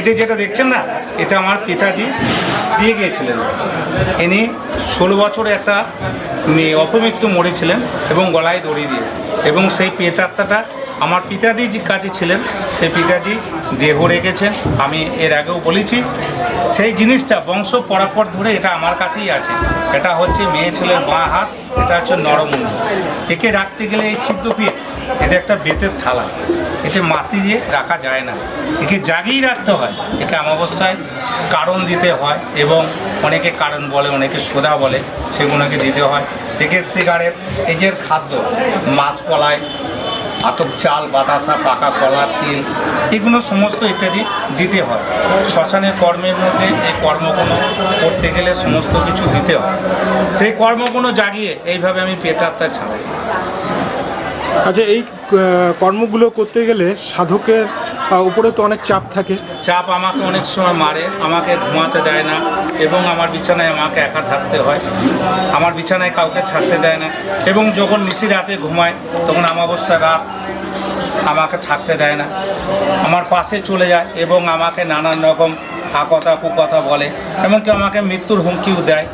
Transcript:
এটা যেটা দেখছেন না, এটা আমার পিতাজি দিয়ে গিয়েছিলেন। ইনি ষোলো বছরে একটা মেয়ে অপমৃত্যু মরেছিলেন এবং গলায় দড়ি দিয়ে। এবং সেই পেতাত্মাটা আমার পিতাজি যে কাছে ছিলেন, সেই পিতাজি দেহ রেখেছেন। আমি এর আগেও বলেছি, সেই জিনিসটা বংশ পরাপর ধরে এটা আমার কাছেই আছে। এটা হচ্ছে মেয়ে ছেলের মা হাত, এটা হচ্ছে নরমুণ্ড একে রাখতে গেলে এই সিদ্ধপীঠ, এটা একটা বেতের থালা। এতে মাটি দিয়ে রাখা যায় না। একে জাগিয়ে রাখতে হয়। একে অমাবস্যায় কারণ দিতে হয় এবং অনেকে কারণ বলে, অনেকে সোদা বলে, সেগুলোকে দিতে হয়। একে সিগারেট, এই যে খাদ্য, মাছ কলায় আতপ চাল, বাতাসা, পাকা কলা, তিল, এগুলো সমস্ত ইত্যাদি দিতে হয়। শ্মশানের কর্মের মধ্যে এই কর্মগুলো করতে গেলে সমস্ত কিছু দিতে হয়। সেই কর্মগুলো জাগিয়ে এইভাবে আমি পেটাত্তা ছাড়াই। আচ্ছা এই কর্মগুলো করতে গেলে সাধকের উপরে তো অনেক চাপ থাকে। চাপ আমাকে অনেক সময় মারে, আমাকে ঘুমাতে দেয় না, এবং আমার বিছানায় আমাকে একা থাকতে হয়। আমার বিছানায় কাউকে থাকতে দেয় না, এবং যখন নিশি রাতে ঘুমায়, তখন অমাবস্যা রাত আমাকে থাকতে দেয় না। আমার পাশে চলে যায় এবং আমাকে নানান রকম হা কথা কুকথা বলে, এমনকি আমাকে মৃত্যুর হুমকিও দেয়।